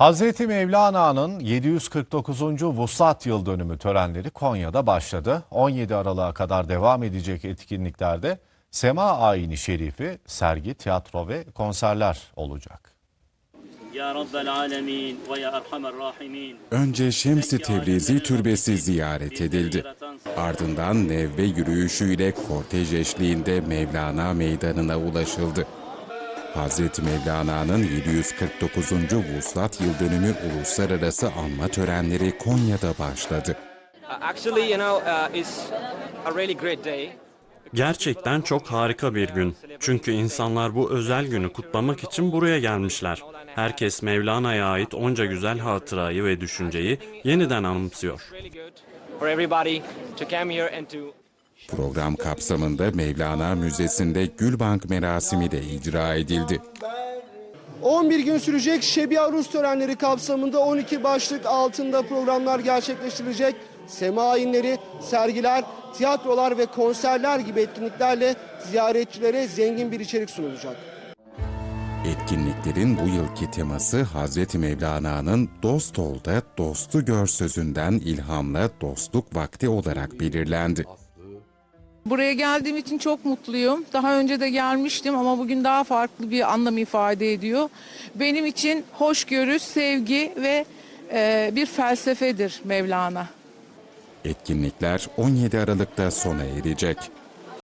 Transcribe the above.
Hazreti Mevlana'nın 749. Vuslat Yıl Dönümü törenleri Konya'da başladı. 17 Aralık'a kadar devam edecek etkinliklerde Sema Ayini Şerifi, sergi, tiyatro ve konserler olacak. Önce Şems-i Tebrizi Türbesi ziyaret edildi. Ardından Nevve yürüyüşüyle kortej eşliğinde Mevlana Meydanı'na ulaşıldı. Hazreti Mevlana'nın 749. Vuslat Yıl Dönümü uluslararası anma törenleri Konya'da başladı. Uh, uh. Gerçekten çok harika bir gün. Çünkü insanlar bu özel günü kutlamak için buraya gelmişler. Herkes Mevlana'ya ait onca güzel hatırayı ve düşünceyi yeniden anımsıyor. Program kapsamında Mevlana Müzesi'nde Gülbank merasimi de icra edildi. 11 gün sürecek Şebi Aruz törenleri kapsamında 12 başlık altında programlar gerçekleştirilecek. Sema ayinleri, sergiler, tiyatrolar ve konserler gibi etkinliklerle ziyaretçilere zengin bir içerik sunulacak. Etkinliklerin bu yılki teması Hazreti Mevlana'nın dost ol da dostu gör sözünden ilhamla dostluk vakti olarak belirlendi. Buraya geldiğim için çok mutluyum. Daha önce de gelmiştim ama bugün daha farklı bir anlam ifade ediyor. Benim için hoşgörü, sevgi ve e, bir felsefedir Mevlana. Etkinlikler 17 Aralık'ta sona erecek.